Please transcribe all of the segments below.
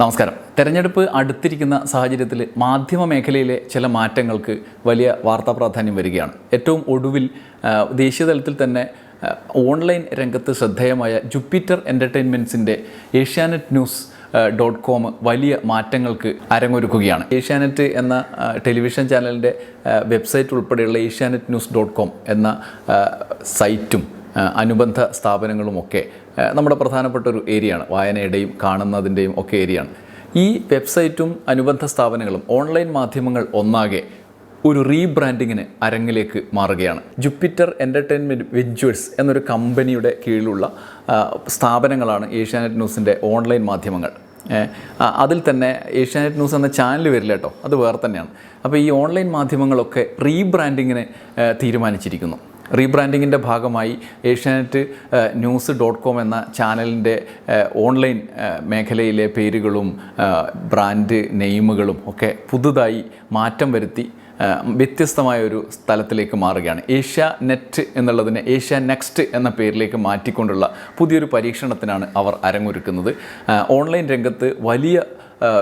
നമസ്കാരം. തെരഞ്ഞെടുപ്പ് അടുത്തിരിക്കുന്ന സാഹചര്യത്തിൽ മാധ്യമ മേഖലയിലെ ചില മാറ്റങ്ങൾക്ക് വലിയ വാർത്താ പ്രാധാന്യം വരികയാണ്. ഏറ്റവും ഒടുവിൽ ദേശീയ തലത്തിൽ തന്നെ ഓൺലൈൻ രംഗത്ത് ശ്രദ്ധേയമായ ജുപ്പിറ്റർ എന്റർടൈൻമെന്റ്സിന്റെ ഏഷ്യാനെറ്റ് ന്യൂസ് ഡോട്ട് കോം വലിയ മാറ്റങ്ങൾക്ക് അരങ്ങൊരുക്കുകയാണ്. ഏഷ്യാനെറ്റ് എന്ന ടെലിവിഷൻ ചാനലിന്റെ വെബ്സൈറ്റ് ഉൾപ്പെടെയുള്ള ഏഷ്യാനെറ്റ് ന്യൂസ് ഡോട്ട് കോം എന്ന സൈറ്റും അനുബന്ധ സ്ഥാപനങ്ങളുമൊക്കെ നമ്മുടെ പ്രധാനപ്പെട്ട ഒരു ഏരിയയാണ്. വായനയുടെയും കാണുന്നതിന്റെയും ഒക്കെ ഏരിയയാണ്. ഈ വെബ്സൈറ്റും അനുബന്ധ സ്ഥാപനങ്ങളും ഓൺലൈൻ മാധ്യമങ്ങൾ ഒന്നാകെ ഒരു റീബ്രാൻഡിങ്ങിന് അരങ്ങിലേക്ക് മാറുകയാണ്. ജുപ്പിറ്റർ എന്റർടൈൻമെന്റ് വെഞ്ചേഴ്സ് എന്നൊരു കമ്പനിയുടെ കീഴിലുള്ള സ്ഥാപനങ്ങളാണ് ഏഷ്യാനെറ്റ് ന്യൂസിന്റെ ഓൺലൈൻ മാധ്യമങ്ങൾ. അതിൽ തന്നെ ഏഷ്യാനെറ്റ് ന്യൂസ് എന്ന ചാനൽ വരില്ല കേട്ടോ. അത് വേറെ തന്നെയാണ്. അപ്പോൾ ഈ ഓൺലൈൻ മാധ്യമങ്ങളൊക്കെ റീബ്രാൻഡിങ്ങിന് തീരുമാനിച്ചിരിക്കുന്നു. റീബ്രാൻഡിങ്ങിന്റെ ഭാഗമായി ഏഷ്യാനെറ്റ് ന്യൂസ് ഡോട്ട് കോം എന്ന ചാനലിന്റെ ഓൺലൈൻ മേഖലയിലെ പേരുകളും ബ്രാൻഡ് നെയിമുകളും ഒക്കെ പുതുതായി മാറ്റം വരുത്തി വ്യത്യസ്തമായ ഒരു സ്ഥലത്തിലേക്ക് മാറുകയാണ്. ഏഷ്യ നെറ്റ് എന്നുള്ളതിനെ ഏഷ്യ നെക്സ്റ്റ് എന്ന പേരിലേക്ക് മാറ്റിക്കൊണ്ടുള്ള പുതിയൊരു പരീക്ഷണത്തിനാണ് അവർ അരങ്ങൊരുക്കുന്നത്. ഓൺലൈൻ രംഗത്ത് വലിയ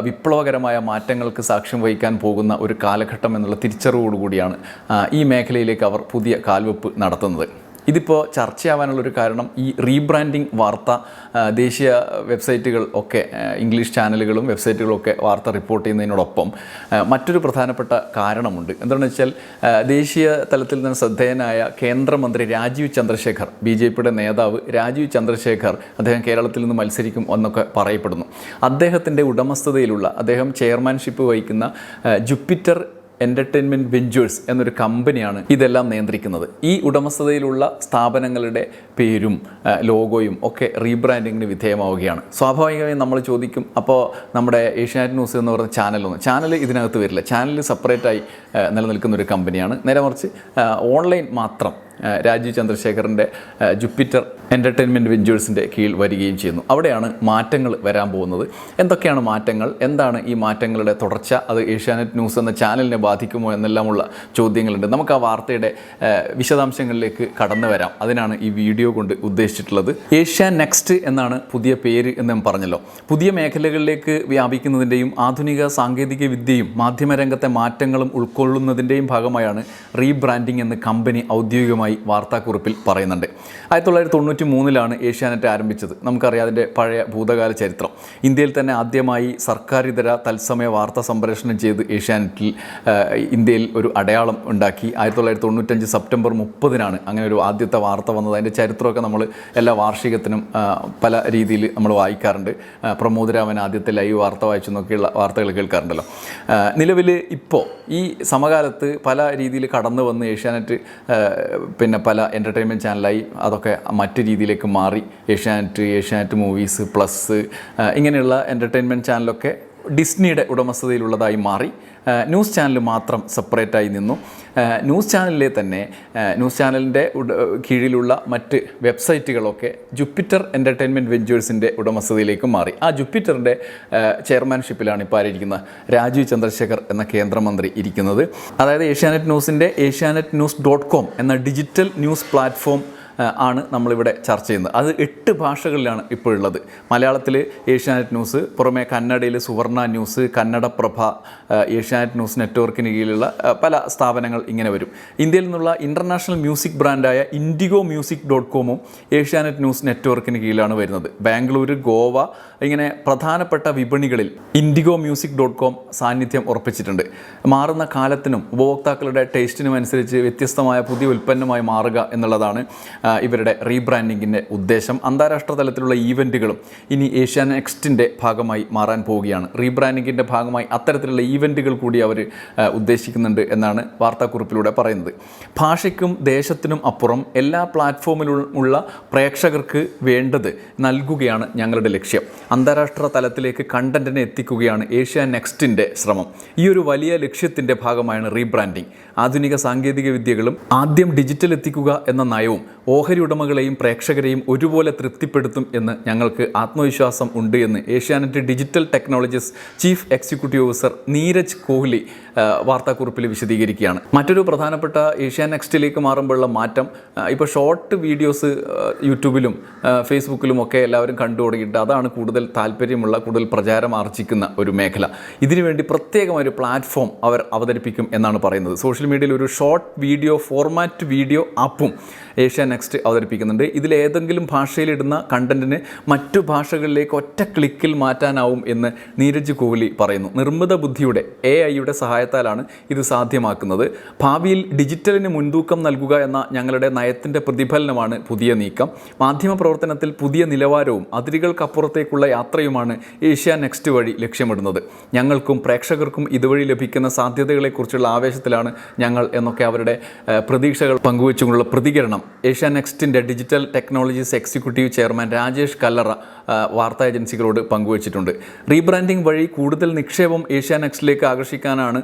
വിപ്ലവകരമായ മാറ്റങ്ങൾക്ക് സാക്ഷ്യം വഹിക്കാൻ പോകുന്ന ഒരു കാലഘട്ടം എന്നുള്ള തിരിച്ചറിവോടുകൂടിയാണ് ഈ മേഖലയിലേക്ക് അവർ പുതിയ കാൽവെപ്പ് നടത്തുന്നത്. ഇതിപ്പോൾ ചർച്ചയാവാനുള്ളൊരു കാരണം ഈ റീബ്രാൻഡിങ് വാർത്ത ദേശീയ വെബ്സൈറ്റുകൾ ഒക്കെ ഇംഗ്ലീഷ് ചാനലുകളും വെബ്സൈറ്റുകളും ഒക്കെ വാർത്ത റിപ്പോർട്ട് ചെയ്യുന്നതിനോടൊപ്പം മറ്റൊരു പ്രധാനപ്പെട്ട കാരണമുണ്ട്. എന്താണെന്ന് വെച്ചാൽ ദേശീയ തലത്തിൽ നിന്ന് ശ്രദ്ധേയനായ കേന്ദ്രമന്ത്രി രാജീവ് ചന്ദ്രശേഖർ ബി ജെ പിയുടെ നേതാവ് രാജീവ് ചന്ദ്രശേഖർ അദ്ദേഹം കേരളത്തിൽ നിന്ന് മത്സരിക്കും എന്നൊക്കെ പറയപ്പെടുന്നു. അദ്ദേഹത്തിന്റെ ഉടമസ്ഥതയിലുള്ള അദ്ദേഹം ചെയർമാൻഷിപ്പ് വഹിക്കുന്ന ജുപ്പിറ്റർ എന്റർടൈൻമെന്റ് വെഞ്ചേഴ്സ് എന്നൊരു കമ്പനിയാണ് ഇതെല്ലാം നിയന്ത്രിക്കുന്നത്. ഈ ഉടമസ്ഥതയിലുള്ള സ്ഥാപനങ്ങളുടെ പേരും ലോഗോയും ഒക്കെ റീബ്രാൻഡിങ്ങിന് വിധേയമാവുകയാണ്. സ്വാഭാവികമായും നമ്മൾ ചോദിക്കും അപ്പോൾ നമ്മുടെ ഏഷ്യാനെറ്റ് ന്യൂസ് എന്ന് പറയുന്ന ചാനലൊന്നും ചാനൽ ഇതിനകത്ത് വരില്ല. ചാനൽ സെപ്പറേറ്റായി നിലനിൽക്കുന്ന ഒരു കമ്പനിയാണ്. നേരെ മറിച്ച് ഓൺലൈൻ മാത്രം രാജീവ് ചന്ദ്രശേഖറിന്റെ ജുപ്പിറ്റർ എന്റർടൈൻമെന്റ് വെഞ്ചേഴ്സിന്റെ കീഴിൽ വരികയും ചെയ്യുന്നു. അവിടെയാണ് മാറ്റങ്ങൾ വരാൻ പോകുന്നത്. എന്തൊക്കെയാണ് മാറ്റങ്ങൾ? എന്താണ് ഈ മാറ്റങ്ങളുടെ തുടർച്ച? അത് ഏഷ്യാനെറ്റ് ന്യൂസ് എന്ന ചാനലിനെ ബാധിക്കുമോ എന്നെല്ലാമുള്ള ചോദ്യങ്ങളുണ്ട്. നമുക്ക് ആ വാർത്തയുടെ വിശദാംശങ്ങളിലേക്ക് കടന്നു വരാം. അതിനാണ് ഈ വീഡിയോ കൊണ്ട് ഉദ്ദേശിച്ചിട്ടുള്ളത്. ഏഷ്യ നെക്സ്റ്റ് എന്നാണ് പുതിയ പേര് എന്ന് ഞാൻ പറഞ്ഞല്ലോ. പുതിയ മേഖലകളിലേക്ക് വ്യാപിക്കുന്നതിന്റെയും ആധുനിക സാങ്കേതിക വിദ്യയും മാധ്യമരംഗത്തെ മാറ്റങ്ങളും ഉൾക്കൊള്ളുന്നതിന്റെയും ഭാഗമായാണ് റീബ്രാൻഡിംഗ് എന്ന് കമ്പനി ഔദ്യോഗികമായി വാർത്താക്കുറിപ്പിൽ പറയുന്നുണ്ട്. ആയിരത്തി തൊള്ളായിരത്തി തൊണ്ണൂറ്റി മൂന്നിലാണ് ഏഷ്യാനെറ്റ് ആരംഭിച്ചത്. നമുക്കറിയാം അതിന്റെ പഴയ ഭൂതകാല ചരിത്രം. ഇന്ത്യയിൽ തന്നെ ആദ്യമായി സർക്കാരിതര തത്സമയ വാർത്ത സംപ്രേഷണം ചെയ്ത് ഏഷ്യാനെറ്റിൽ ഇന്ത്യയിൽ ഒരു അടയാളം ഉണ്ടാക്കി. ആയിരത്തി തൊള്ളായിരത്തി തൊണ്ണൂറ്റഞ്ച് സെപ്റ്റംബർ മുപ്പതിനാണ് അങ്ങനെ ഒരു ആദ്യത്തെ വാർത്ത വന്നത്. അതിന്റെ ചരിത്രമൊക്കെ നമ്മൾ എല്ലാ വാർഷികത്തിനും പല രീതിയിൽ നമ്മൾ വായിക്കാറുണ്ട്. പ്രമോദരാമൻ പ്രമോദ് രാമൻ ആദ്യത്തെ ലൈവ് വാർത്ത വായിച്ചു നോക്കിയുള്ള വാർത്തകൾ കേൾക്കാറുണ്ടല്ലോ. നിലവിൽ ഇപ്പോൾ ഈ സമകാലത്ത് പല രീതിയിൽ കടന്നു വന്ന് ഏഷ്യാനെറ്റ് പിന്നെ പല എന്റർടൈൻമെന്റ് ചാനലായി അതൊക്കെ മറ്റു രീതിയിലേക്ക് മാറി. ഏഷ്യാനെറ്റ് ഏഷ്യാനെറ്റ് മൂവീസ് പ്ലസ് ഇങ്ങനെയുള്ള എന്റർടൈൻമെന്റ് ചാനലൊക്കെ ഡിസ്നിയുടെ ഉടമസ്ഥതയിലുള്ളതായി മാറി. ന്യൂസ് ചാനൽ മാത്രം സെപ്പറേറ്റായി നിന്നു. ന്യൂസ് ചാനലിലെ തന്നെ ന്യൂസ് ചാനലിന്റെ കീഴിലുള്ള മറ്റ് വെബ്സൈറ്റുകളൊക്കെ ജുപ്പിറ്റർ എന്റർടൈൻമെന്റ് വെഞ്ചേഴ്സിന്റെ ഉടമസ്ഥതയിലേക്ക് മാറി. ആ ജുപ്പിറ്ററിന്റെ ചെയർമാൻഷിപ്പിലാണ് ഇപ്പോൾ ആയിരിക്കുന്ന രാജീവ് ചന്ദ്രശേഖർ എന്ന കേന്ദ്രമന്ത്രി ഇരിക്കുന്നത്. അതായത് ഏഷ്യാനെറ്റ് ന്യൂസിന്റെ ഏഷ്യാനെറ്റ് ന്യൂസ് ഡോട്ട് കോം എന്ന ഡിജിറ്റൽ ന്യൂസ് പ്ലാറ്റ്ഫോം ആണ് നമ്മളിവിടെ ചർച്ച ചെയ്യുന്നത്. അത് എട്ട് ഭാഷകളിലാണ് ഇപ്പോൾ ഉള്ളത് മലയാളത്തിൽ ഏഷ്യാനെറ്റ് ന്യൂസ് പുറമെ കന്നഡയിൽ സുവർണ ന്യൂസ് കന്നഡ പ്രഭ ഏഷ്യാനെറ്റ് ന്യൂസ് നെറ്റ്വർക്കിന് കീഴിലുള്ള പല സ്ഥാപനങ്ങൾ ഇങ്ങനെ വരും. ഇന്ത്യയിൽ നിന്നുള്ള ഇന്റർനാഷണൽ മ്യൂസിക് ബ്രാൻഡായ ഇൻഡിഗോ മ്യൂസിക് ഡോട്ട് കോമും ഏഷ്യാനെറ്റ് ന്യൂസ് നെറ്റ്വർക്കിന് കീഴിലാണ് വരുന്നത്. ബാംഗ്ലൂർ ഗോവ ഇങ്ങനെ പ്രധാനപ്പെട്ട വിപണികളിൽ ഇൻഡിഗോ മ്യൂസിക് ഡോട്ട് കോം സാന്നിധ്യം ഉറപ്പിച്ചിട്ടുണ്ട്. മാറുന്ന കാലത്തിനും ഉപഭോക്താക്കളുടെ ടേസ്റ്റിനും അനുസരിച്ച് വ്യത്യസ്തമായ പുതിയ ഉൽപ്പന്നമായി മാറുക എന്നുള്ളതാണ് ഇവരുടെ റീബ്രാൻഡിങ്ങിന്റെ ഉദ്ദേശം. അന്താരാഷ്ട്ര തലത്തിലുള്ള ഈവന്റുകളും ഇനി ഏഷ്യ നെക്സ്റ്റിന്റെ ഭാഗമായി മാറാൻ പോവുകയാണ്. റീബ്രാൻഡിങ്ങിന്റെ ഭാഗമായി അത്തരത്തിലുള്ള ഈവന്റുകൾ കൂടി അവർ ഉദ്ദേശിക്കുന്നുണ്ട് എന്നാണ് വാർത്താക്കുറിപ്പിലൂടെ പറയുന്നത്. ഭാഷയ്ക്കും ദേശത്തിനും അപ്പുറം എല്ലാ പ്ലാറ്റ്ഫോമിലും ഉള്ള പ്രേക്ഷകർക്ക് വേണ്ടത് നൽകുകയാണ് ഞങ്ങളുടെ ലക്ഷ്യം. അന്താരാഷ്ട്ര തലത്തിലേക്ക് കണ്ടന്റിനെ എത്തിക്കുകയാണ് ഏഷ്യ നെക്സ്റ്റിന്റെ ശ്രമം. ഈ ഒരു വലിയ ലക്ഷ്യത്തിന്റെ ഭാഗമായാണ് റീബ്രാൻഡിംഗ്. ആധുനിക സാങ്കേതിക വിദ്യകളും ആദ്യം ഡിജിറ്റൽ എത്തിക്കുക എന്ന നയവും ഓഹരി ഉടമകളെയും പ്രേക്ഷകരെയും ഒരുപോലെ തൃപ്തിപ്പെടുത്തും എന്ന് ഞങ്ങൾക്ക് ആത്മവിശ്വാസം ഉണ്ട് എന്ന് Asianet digital technologies chief executive officer Neeraj Kohli വാർത്താക്കുറിപ്പിൽ വിശദീകരിക്കുകയാണ്. മറ്റൊരു പ്രധാനപ്പെട്ട ഏഷ്യ നെക്സ്റ്റിലേക്ക് മാറുമ്പോഴുള്ള മാറ്റം ഇപ്പോൾ ഷോർട്ട് വീഡിയോസ് യൂട്യൂബിലും ഫേസ്ബുക്കിലും ഒക്കെ എല്ലാവരും കണ്ടു തുടങ്ങിയിട്ട് അതാണ് കൂടുതൽ താല്പര്യമുള്ള കൂടുതൽ പ്രചാരം ആർജിക്കുന്ന ഒരു മേഖല. ഇതിനുവേണ്ടി പ്രത്യേകം ഒരു പ്ലാറ്റ്ഫോം അവർ അവതരിപ്പിക്കും എന്നാണ് പറയുന്നത്. സോഷ്യൽ മീഡിയയിൽ ഒരു ഷോർട്ട് വീഡിയോ ഫോർമാറ്റ് വീഡിയോ ആപ്പും ഏഷ്യ നെക്സ്റ്റ് അവതരിപ്പിക്കുന്നുണ്ട്. ഇതിൽ ഏതെങ്കിലും ഭാഷയിലിടുന്ന കണ്ടന്റിന് മറ്റു ഭാഷകളിലേക്ക് ഒറ്റ ക്ലിക്കിൽ മാറ്റാനാവും എന്ന് നീരജ് കോഹ്ലി പറയുന്നു. നിർമ്മിത ബുദ്ധിയുടെ എ ഐയുടെ സഹായത്താലാണ് ഇത് സാധ്യമാക്കുന്നത്. ഭാവിയിൽ ഡിജിറ്റലിന് മുൻതൂക്കം നൽകുക എന്ന ഞങ്ങളുടെ നയത്തിന്റെ പ്രതിഫലനമാണ് പുതിയ നീക്കം. മാധ്യമ പ്രവർത്തനത്തിൽ പുതിയ നിലവാരവും അതിരുകൾക്കപ്പുറത്തേക്കുള്ള യാത്രയുമാണ് ഏഷ്യ നെക്സ്റ്റ് വഴി ലക്ഷ്യമിടുന്നത്. ഞങ്ങൾക്കും പ്രേക്ഷകർക്കും ഇതുവഴി ലഭിക്കുന്ന സാധ്യതകളെക്കുറിച്ചുള്ള ആവേശത്തിലാണ് ഞങ്ങൾ എന്നൊക്കെ അവരുടെ പ്രതീക്ഷകൾ പങ്കുവെച്ചുകൊണ്ടുള്ള പ്രതികരണം. Asia നെക്സ്റ്റിന്റെ digital technologies executive chairman Rajesh Kallara വാർത്താ ഏജൻസികളോട് പങ്കുവച്ചിട്ടുണ്ട്. റീബ്രാൻഡിംഗ് വഴി കൂടുതൽ നിക്ഷേപം ഏഷ്യ നെക്സ്റ്റിലേക്ക് ആകർഷിക്കാനാണ്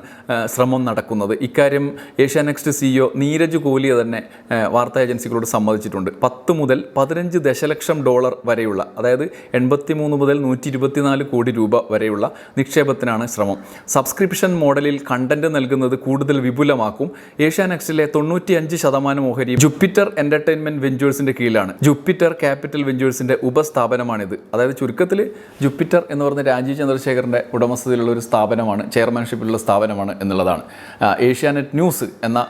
ശ്രമം നടക്കുന്നത്. ഇക്കാര്യം ഏഷ്യ നെക്സ്റ്റ് സിഇഒ നീരജ് കോലിയെ തന്നെ വാർത്താ ഏജൻസികളോട് സമ്മതിച്ചിട്ടുണ്ട്. പത്ത് മുതൽ പതിനഞ്ച് ദശലക്ഷം ഡോളർ വരെയുള്ള അതായത് എൺപത്തി മൂന്ന് മുതൽ നൂറ്റി ഇരുപത്തിനാല് കോടി രൂപ വരെയുള്ള നിക്ഷേപത്തിനാണ് ശ്രമം. സബ്സ്ക്രിപ്ഷൻ മോഡലിൽ കണ്ടന്റ് നൽകുന്നത് കൂടുതൽ വിപുലമാക്കും. ഏഷ്യ നെക്സ്റ്റിലെ തൊണ്ണൂറ്റിയഞ്ച് ശതമാനം ഓഹരി ജുപ്പിറ്റർ എന്റർടൈൻമെന്റ് വെഞ്ചേഴ്സിന്റെ കീഴിലാണ്. ജുപ്പിറ്റർ ക്യാപിറ്റൽ വെഞ്ചേഴ്സിന്റെ ഉപസ്ഥാപനമാണിത്. അതായത് ചുരുക്കത്തിൽ ജുപ്പിറ്റർ എന്ന് പറയുന്ന രാജീവ് ചന്ദ്രശേഖറിന്റെ ഉടമസ്ഥതയിലുള്ള ഒരു സ്ഥാപനമാണ് ചെയർമാൻഷിപ്പിലുള്ള സ്ഥാപനമാണ് എന്നുള്ളതാണ്. ഏഷ്യാനെറ്റ് ന്യൂസ് എന്ന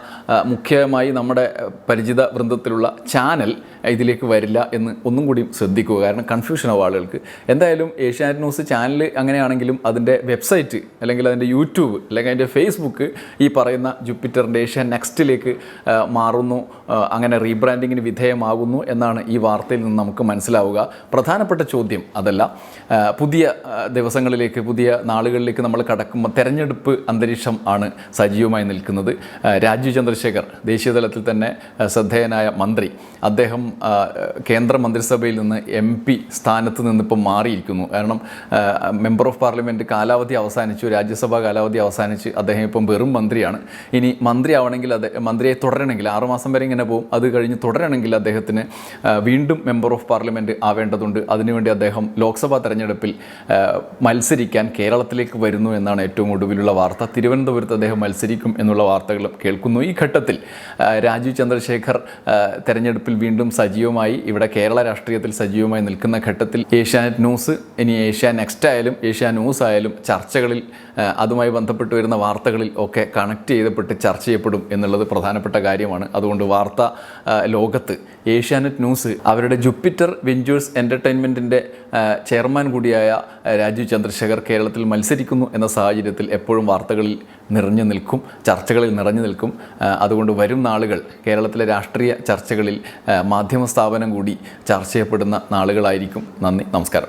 മുഖ്യമായി നമ്മുടെ പരിചിത വൃന്ദത്തിലുള്ള ചാനൽ ഇതിലേക്ക് വരില്ല എന്ന് ഒന്നും കൂടി ശ്രദ്ധിക്കുക. കാരണം കൺഫ്യൂഷൻ ആവും ആളുകൾക്ക്. എന്തായാലും ഏഷ്യാനെറ്റ് ന്യൂസ് ചാനൽ അങ്ങനെയാണെങ്കിലും അതിന്റെ വെബ്സൈറ്റ് അല്ലെങ്കിൽ അതിന്റെ യൂട്യൂബ് അല്ലെങ്കിൽ അതിന്റെ ഫേസ്ബുക്ക് ഈ പറയുന്ന ജുപ്പിറ്ററിന്റെ ഏഷ്യ നെക്സ്റ്റിലേക്ക് മാറുന്നു. അങ്ങനെ റീബ്രാൻഡിങ്ങിന് വിധേയമാകുന്നു എന്നാണ് ഈ വാർത്തയിൽ നിന്ന് നമുക്ക് മനസ്സിലാവുക. പ്രധാനപ്പെട്ട ചോദ്യം അതല്ല. പുതിയ ദിവസങ്ങളിലേക്ക് പുതിയ നാളുകളിലേക്ക് നമ്മൾ കടക്കുമ്പോൾ തെരഞ്ഞെടുപ്പ് അന്തരീക്ഷം ആണ് സജീവമായി നിൽക്കുന്നത്. രാജീവ് ചന്ദ്രശേഖർ ദേശീയതലത്തിൽ തന്നെ ശ്രദ്ധേയനായ മന്ത്രി. അദ്ദേഹം ആ, കേന്ദ്ര മന്ത്രിസഭയിൽ നിന്ന് എം പി സ്ഥാനത്ത് നിന്നിപ്പം മാറിയിരിക്കുന്നു. കാരണം മെമ്പർ ഓഫ് പാർലമെന്റ് കാലാവധി അവസാനിച്ചു രാജ്യസഭാ കാലാവധി അവസാനിച്ച് അദ്ദേഹം ഇപ്പം വെറും മന്ത്രിയാണ്. ഇനി മന്ത്രിയാവണമെങ്കിൽ അത് മന്ത്രിയെ തുടരണമെങ്കിൽ ആറുമാസം വരെ ഇങ്ങനെ പോകും. അത് കഴിഞ്ഞ് തുടരണമെങ്കിൽ അദ്ദേഹത്തിന് വീണ്ടും മെമ്പർ ഓഫ് പാർലമെന്റ് ആവേണ്ടതുണ്ട്. അതിനുവേണ്ടി അദ്ദേഹം ലോക്സഭാ തെരഞ്ഞെടുപ്പിൽ മത്സരിക്കാൻ കേരളത്തിലേക്ക് വരുന്നു എന്നാണ് ഏറ്റവും ഒടുവിലുള്ള വാർത്ത. തിരുവനന്തപുരത്ത് അദ്ദേഹം മത്സരിക്കും എന്നുള്ള വാർത്തകളും കേൾക്കുന്നു. ഈ ഘട്ടത്തിൽ രാജീവ് ചന്ദ്രശേഖർ തെരഞ്ഞെടുപ്പിൽ വീണ്ടും സജീവമായി ഇവിടെ കേരള രാഷ്ട്രീയത്തിൽ സജീവമായി നിൽക്കുന്ന ഘട്ടത്തിൽ ഏഷ്യാനെറ്റ് ന്യൂസ് ഇനി ഏഷ്യ നെക്സ്റ്റ് ആയാലും ഏഷ്യ ന്യൂസ് ആയാലും ചർച്ചകളിൽ അതുമായി ബന്ധപ്പെട്ട് വരുന്ന വാർത്തകളിൽ ഒക്കെ കണക്ട് ചെയ്തപ്പെട്ട് ചർച്ച ചെയ്യപ്പെടും എന്നുള്ളത് പ്രധാനപ്പെട്ട കാര്യമാണ്. അതുകൊണ്ട് വാർത്ത ലോകത്ത് ഏഷ്യാനെറ്റ് ന്യൂസ് അവരുടെ ജുപ്പിറ്റർ വെഞ്ചേഴ്സ് എന്റർടൈൻമെന്റിന്റെ ചെയർമാൻ കൂടിയായ രാജീവ് ചന്ദ്രശേഖർ കേരളത്തിൽ മത്സരിക്കുന്നു എന്ന സാഹചര്യത്തിൽ എപ്പോഴും വാർത്തകളിൽ നിറഞ്ഞു നിൽക്കും ചർച്ചകളിൽ നിറഞ്ഞു നിൽക്കും. അതുകൊണ്ട് വരും നാളുകൾ കേരളത്തിലെ രാഷ്ട്രീയ ചർച്ചകളിൽ മാധ്യമ സ്ഥാപനം കൂടി ചർച്ച ചെയ്യപ്പെടുന്ന നാളുകളായിരിക്കും. നന്ദി നമസ്കാരം.